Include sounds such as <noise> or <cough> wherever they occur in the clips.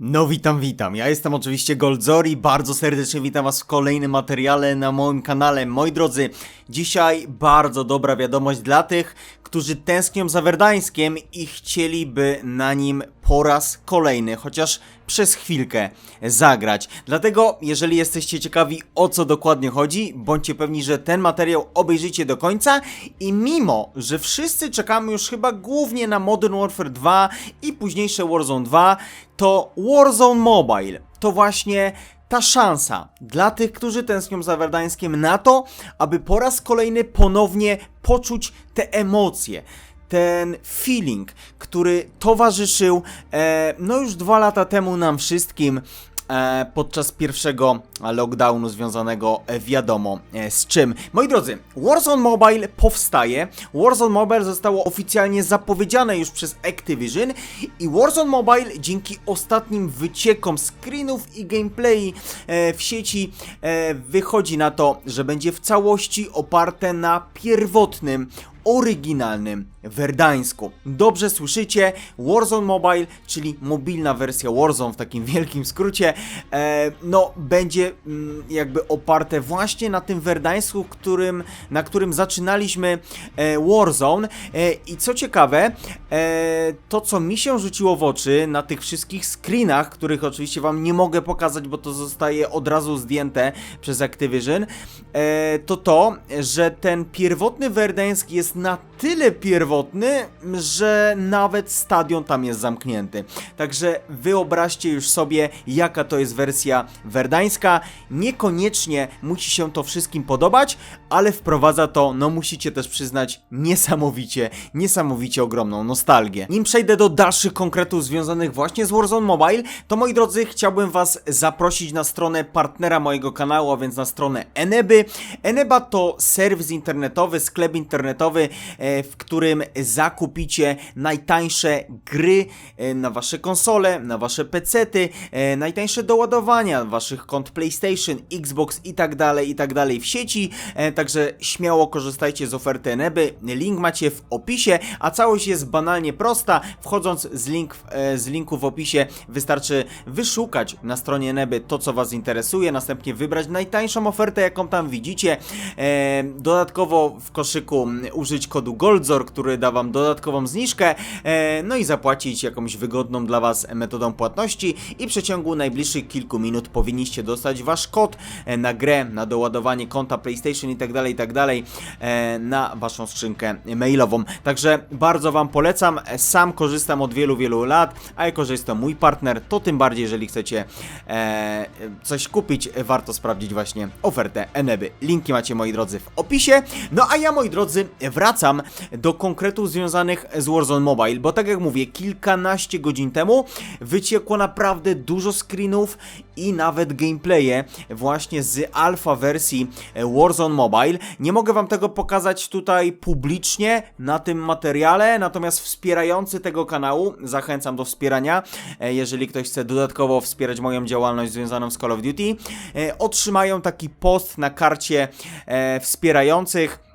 No witam, witam. Ja jestem oczywiście Goldzori. Bardzo serdecznie witam was w kolejnym materiale na moim kanale. Moi drodzy, dzisiaj bardzo dobra wiadomość dla tych, którzy tęsknią za Werdańskiem i chcieliby na nim po raz kolejny, chociaż przez chwilkę zagrać. Dlatego, jeżeli jesteście ciekawi o co dokładnie chodzi, bądźcie pewni, że ten materiał obejrzycie do końca i mimo, że wszyscy czekamy już chyba głównie na Modern Warfare 2 i późniejsze Warzone 2, to Warzone Mobile to właśnie ta szansa dla tych, którzy tęsknią za Werdańskiem na to, aby po raz kolejny ponownie poczuć te emocje ten feeling, który towarzyszył e, no już dwa lata temu nam wszystkim e, podczas pierwszego lockdownu związanego e, wiadomo e, z czym. Moi drodzy, Warzone Mobile powstaje. Warzone Mobile zostało oficjalnie zapowiedziane już przez Activision i Warzone Mobile dzięki ostatnim wyciekom screenów i gameplay e, w sieci wychodzi na to, że będzie w całości oparte na pierwotnym oryginalnym Werdańsku. Dobrze słyszycie, Warzone Mobile, czyli mobilna wersja Warzone w takim <laughs> wielkim skrócie, e, no będzie mm, jakby oparte właśnie na tym Werdańsku, którym, na którym zaczynaliśmy e, Warzone e, i co ciekawe, e, to co mi się rzuciło w oczy na tych wszystkich screenach, których oczywiście wam nie mogę pokazać, bo to zostaje od razu zdjęte przez Activision, e, to to, że ten pierwotny Werdańsk jest na tyle pierwotny, że nawet stadion tam jest zamknięty. Także wyobraźcie już sobie, jaka to jest wersja werdańska. Niekoniecznie musi się to wszystkim podobać, ale wprowadza to, no musicie też przyznać, niesamowicie, niesamowicie ogromną nostalgię. Nim przejdę do dalszych konkretów związanych właśnie z Warzone Mobile, to moi drodzy, chciałbym was zaprosić na stronę partnera mojego kanału, a więc na stronę Eneby. Eneba to serwis internetowy, sklep internetowy, e, w którym zakupicie najtańsze gry e, na wasze konsole, na wasze pecety, e, najtańsze doładowania waszych kont PlayStation, Xbox i tak dalej, i tak dalej w sieci. Także śmiało korzystajcie z oferty Eneby. Link macie w opisie, a całość jest banalnie prosta. Wchodząc z, link, z linku w opisie wystarczy wyszukać na stronie Eneby to, co was interesuje, następnie wybrać najtańszą ofertę, jaką tam widzicie. Dodatkowo w koszyku użyć kodu GOLDZOR, który da wam dodatkową zniżkę, e, no i zapłacić jakąś wygodną dla was metodą płatności i w przeciągu najbliższych kilku minut powinniście dostać wasz kod e, na grę, na doładowanie konta PlayStation i tak dalej, i tak dalej e, na waszą skrzynkę mailową. Także bardzo wam polecam, sam korzystam od wielu, wielu lat, a jako, że jest to mój partner, to tym bardziej, jeżeli chcecie coś kupić, warto sprawdzić właśnie ofertę Eneby. Linki macie, moi drodzy, w opisie. No a ja, moi drodzy, wracam do konkretów związanych z Warzone Mobile, bo tak jak mówię, kilkanaście godzin temu wyciekło naprawdę dużo screenów i nawet gameplaye właśnie z alfa wersji Warzone Mobile. Nie mogę wam tego pokazać tutaj publicznie na tym materiale, natomiast wspierający tego kanału, zachęcam do wspierania, e, jeżeli ktoś chce dodatkowo wspierać moją działalność związaną z Call of Duty, e, otrzymają taki post na karcie e, wspierających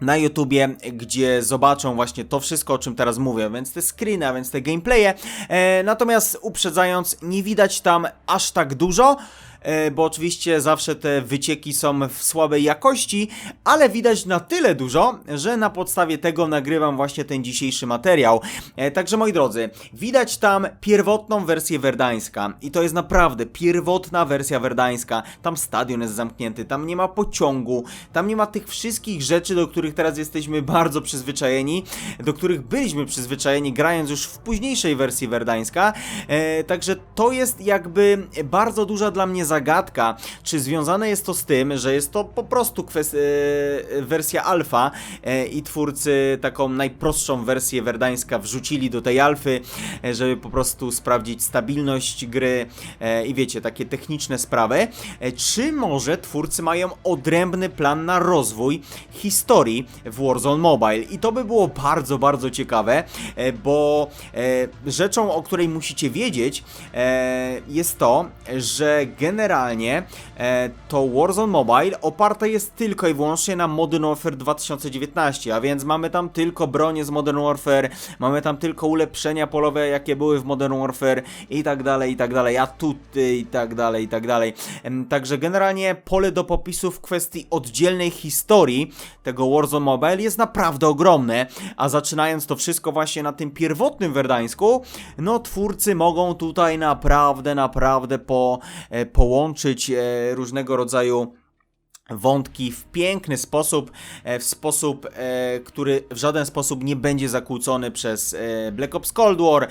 na YouTubie, gdzie zobaczą właśnie to wszystko, o czym teraz mówię, więc te screeny, a więc te gameplaye. E, natomiast uprzedzając, nie widać tam aż tak dużo. E, Bo oczywiście zawsze te wycieki są w słabej jakości, ale widać na tyle dużo, że na podstawie tego nagrywam właśnie ten dzisiejszy materiał. E, Także moi drodzy, widać tam pierwotną wersję werdańska i to jest naprawdę pierwotna wersja werdańska. Tam stadion jest zamknięty, tam nie ma pociągu, tam nie ma tych wszystkich rzeczy, do których teraz jesteśmy bardzo przyzwyczajeni, do których byliśmy przyzwyczajeni grając już w późniejszej wersji werdańska. E, Także to jest jakby bardzo duża dla mnie zagadka, czy związane jest to z tym, że jest to po prostu e, wersja alfa e, i twórcy taką najprostszą wersję werdańska wrzucili do tej alfy, e, żeby po prostu sprawdzić stabilność gry i wiecie, takie techniczne sprawy. Czy może twórcy mają odrębny plan na rozwój historii w Warzone Mobile? I to by było bardzo, bardzo ciekawe, bo rzeczą, o której musicie wiedzieć, jest to, że generalnie generalnie e, to Warzone Mobile oparte jest tylko i wyłącznie na Modern Warfare 2019, a więc mamy tam tylko bronie z Modern Warfare, mamy tam tylko ulepszenia polowe, jakie były w Modern Warfare i tak dalej, i tak dalej, atuty i tak dalej, i tak dalej. Także generalnie pole do popisu w kwestii oddzielnej historii tego Warzone Mobile jest naprawdę ogromne, a zaczynając to wszystko właśnie na tym pierwotnym Werdańsku, no twórcy mogą tutaj naprawdę, naprawdę po, e, połączyć e, różnego rodzaju wątki w piękny sposób, e, w sposób, e, który w żaden sposób nie będzie zakłócony przez Black Ops Cold War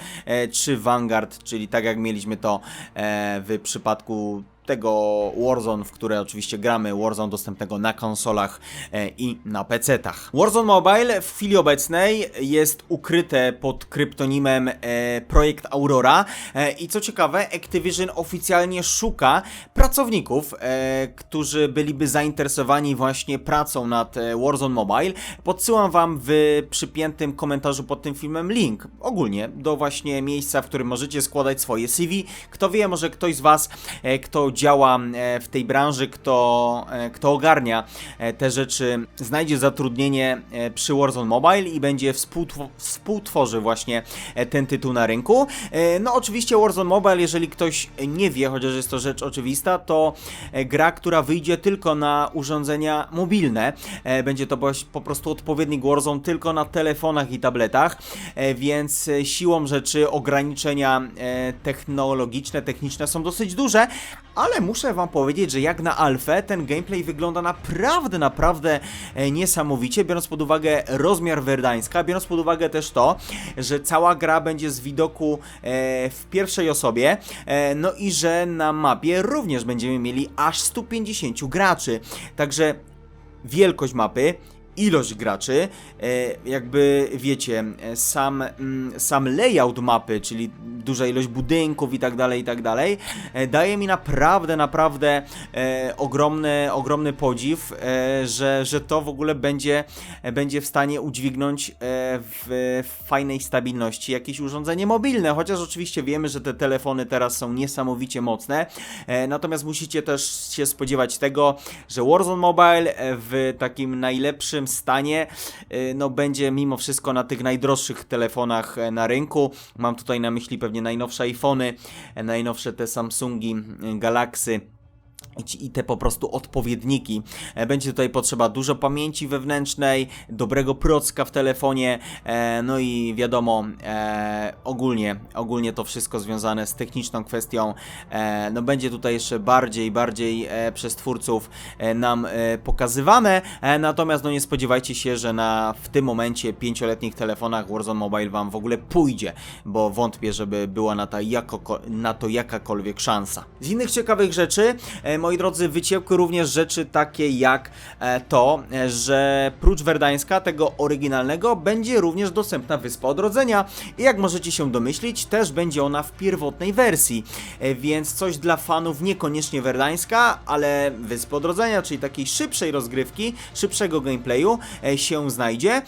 czy Vanguard, czyli tak jak mieliśmy to w przypadku tego Warzone, w które oczywiście gramy, Warzone dostępnego na konsolach e, i na PC-tach. Warzone Mobile w chwili obecnej jest ukryte pod kryptonimem e, Projekt Aurora e, i co ciekawe, Activision oficjalnie szuka pracowników, którzy byliby zainteresowani właśnie pracą nad Warzone Mobile. Podsyłam wam w przypiętym komentarzu pod tym filmem link ogólnie do właśnie miejsca, w którym możecie składać swoje CV. Kto wie, może ktoś z was, kto działa e, w tej branży, kto, e, kto ogarnia e, te rzeczy, znajdzie zatrudnienie przy Warzone Mobile i będzie współtwo współtworzy właśnie ten tytuł na rynku. No oczywiście Warzone Mobile, jeżeli ktoś nie wie, chociaż jest to rzecz oczywista, to gra, która wyjdzie tylko na urządzenia mobilne. Będzie to po prostu odpowiednik Warzone tylko na telefonach i tabletach, więc siłą rzeczy ograniczenia technologiczne, techniczne są dosyć duże, ale muszę wam powiedzieć, że jak na alfę ten gameplay wygląda naprawdę, naprawdę e, niesamowicie, biorąc pod uwagę rozmiar Werdańska, biorąc pod uwagę też to, że cała gra będzie z widoku e, w pierwszej osobie, e, no i że na mapie również będziemy mieli aż 150 graczy. Także wielkość mapy, ilość graczy, e, jakby wiecie, e, sam, mm, sam layout mapy, czyli duża ilość budynków i tak dalej, i tak dalej, e, daje mi naprawdę, naprawdę ogromny, ogromny podziw, że, że to w ogóle będzie, będzie w stanie udźwignąć w, fajnej stabilności jakieś urządzenie mobilne, chociaż oczywiście wiemy, że te telefony teraz są niesamowicie mocne, natomiast musicie też się spodziewać tego, że Warzone Mobile w takim najlepszym stanie e, no będzie mimo wszystko na tych najdroższych telefonach e, na rynku. Mam tutaj na myśli pewnie najnowsze iPhony, e, najnowsze te Samsungi, Galaxy i te po prostu odpowiedniki. E, Będzie tutaj potrzeba dużo pamięci wewnętrznej, dobrego procka w telefonie, e, no i wiadomo, e, ogólnie, ogólnie to wszystko związane z techniczną kwestią, no będzie tutaj jeszcze bardziej, bardziej przez twórców nam pokazywane, natomiast no nie spodziewajcie się, że na w tym momencie pięcioletnich telefonach Warzone Mobile wam w ogóle pójdzie, bo wątpię, żeby była na, ta jako, na to jakakolwiek szansa. Z innych ciekawych rzeczy, moi drodzy, wyciekły również rzeczy takie jak e, to, e, że prócz Werdańska, tego oryginalnego, będzie również dostępna Wyspa Odrodzenia i jak możecie się domyślić, też będzie ona w pierwotnej wersji, e, więc coś dla fanów niekoniecznie Werdańska, ale Wyspy Odrodzenia, czyli takiej szybszej rozgrywki, szybszego gameplayu się znajdzie.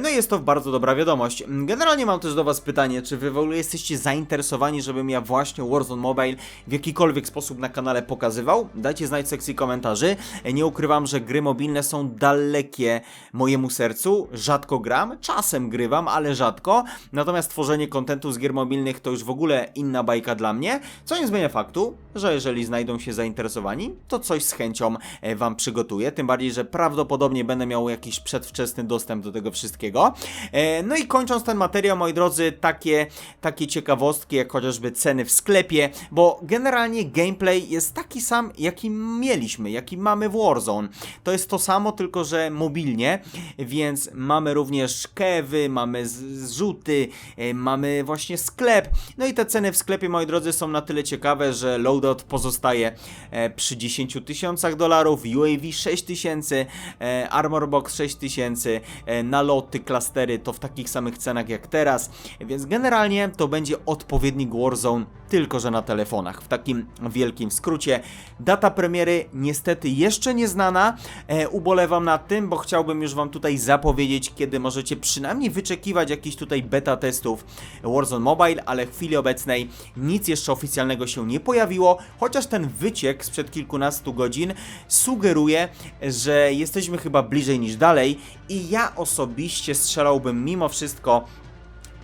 No i jest to bardzo dobra wiadomość. Generalnie mam też do Was pytanie, czy Wy w ogóle jesteście zainteresowani, żebym ja właśnie Warzone Mobile w jakikolwiek sposób na kanale pokazywał? Dajcie znać w sekcji komentarzy. Nie ukrywam, że gry mobilne są dalekie mojemu sercu. Rzadko gram, czasem grywam, ale rzadko. Natomiast tworzenie kontentu z gier mobilnych to już w ogóle inna bajka dla mnie, co nie zmienia faktu, że jeżeli znajdą się zainteresowani, to coś z chęcią e, Wam przygotuję. Tym bardziej, że prawdopodobnie będę miał jakiś przedwczesny dostęp do tego wszystkiego. E, No i kończąc ten materiał, moi drodzy, takie, takie ciekawostki, jak chociażby ceny w sklepie, bo generalnie gameplay jest taki sam, jaki mieliśmy, jaki mamy w Warzone. To jest to samo, tylko że mobilnie, więc mamy również kewy, mamy zrzuty, e, mamy właśnie sklep. No i te ceny w sklepie, moi drodzy, są na tyle ciekawe, że loadout pozostaje e, przy 10 tysiącach dolarów, UAV 6 tysięcy, e, Armor Box 6 tysięcy, naloty, klastery to w takich samych cenach jak teraz, więc generalnie to będzie odpowiednik Warzone tylko że na telefonach. W takim wielkim skrócie. Data premiery niestety jeszcze nie znana. E, ubolewam nad tym, bo chciałbym już wam tutaj zapowiedzieć, kiedy możecie przynajmniej wyczekiwać jakichś tutaj beta testów Warzone Mobile, ale w chwili obecnej nic jeszcze oficjalnego się nie pojawiło, chociaż ten wyciek sprzed kilkunastu godzin sugeruje, że jesteśmy chyba bliżej niż dalej i ja osobiście strzelałbym mimo wszystko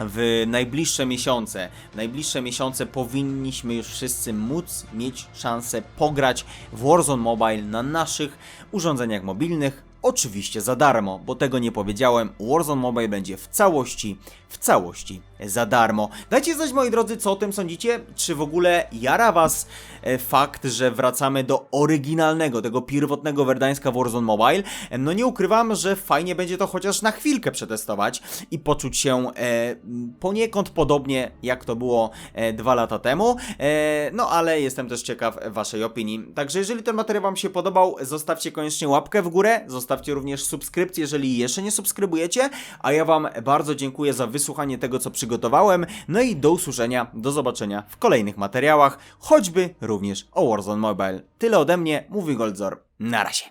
w najbliższe miesiące. W najbliższe miesiące powinniśmy już wszyscy móc mieć szansę pograć w Warzone Mobile na naszych urządzeniach mobilnych. Oczywiście za darmo, bo tego nie powiedziałem. Warzone Mobile będzie w całości, w całości za darmo. Dajcie znać moi drodzy, co o tym sądzicie? Czy w ogóle jara was e, fakt, że wracamy do oryginalnego, tego pierwotnego Werdańska Warzone Mobile? E, No nie ukrywam, że fajnie będzie to chociaż na chwilkę przetestować i poczuć się e, poniekąd podobnie jak to było e, dwa lata temu. E, no ale jestem też ciekaw waszej opinii. Także jeżeli ten materiał wam się podobał, zostawcie koniecznie łapkę w górę, zostawcie również subskrypcję, jeżeli jeszcze nie subskrybujecie, a ja wam bardzo dziękuję za wysłuchanie tego, co przygotowałem, no i do usłyszenia, do zobaczenia w kolejnych materiałach, choćby również o Warzone Mobile. Tyle ode mnie, mówi Goldzor, na razie.